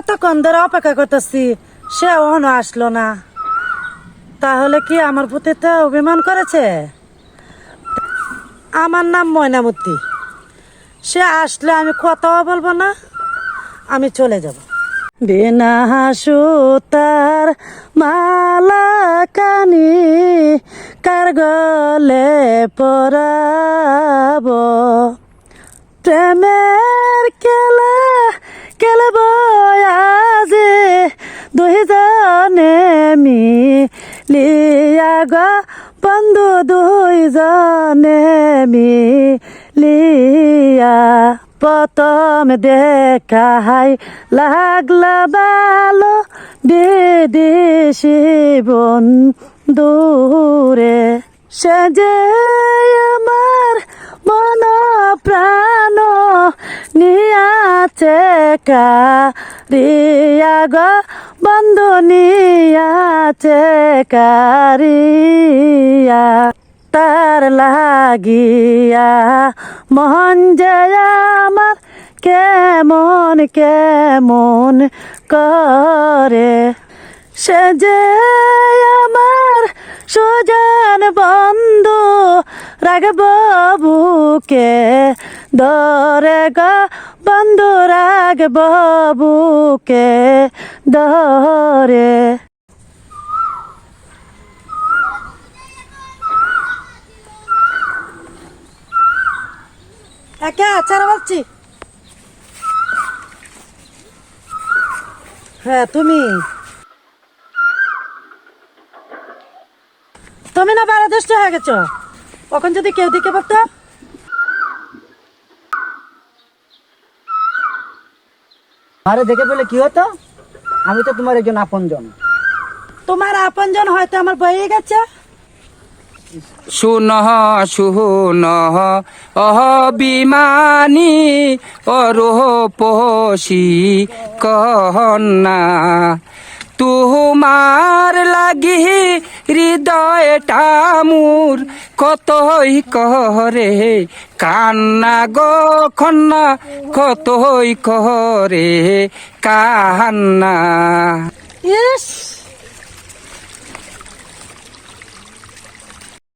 কতক্ষণ ধরে অপেক্ষা করতেছি সে এখনও আসলো না। তাহলে কি আমার প্রতি তো অভিমান করেছে? আমার নাম ময়নামতি। সে আসলে আমি কথাও বলব না, আমি চলে যাব। বিনা সুতার মালা কানি কার গলে পরাব? প্রেমের মিলিয়া গো বন্ধু দুইজনে মিলিয়া প্রথম দেখাই লাগলা বিদেশি বন্ধুরে সে যে আমার মন প্রাণ নিয়াছে কারিয়া গো, বন্ধু নিয়াছে কারিয়া। তার লাগিয়া যে আমার কেমন কেমন করে। সে যে আমার সুজন বন্ধু, রাগব বুকে দরে গা বন্ধু রাগব বুকে দরে। একে আচার বলছি। হ্যাঁ তুমি। তুমি না বারো দশটা হয়ে গেছো। কখন যদি কেউ দিকে পারতো আরে দেখে পেলে কি হতো? আমি তো তোমার একজন আপনজন। তোমার আপনজন হয়তো আমার বয়ে গেছে। শুন শুন অবিমানী অরোহ পহসি কহন্না তুমার লাগি হৃদয়টা মুর কতই কহরে? কান্না গো খন্না কতই কহরে? কান্না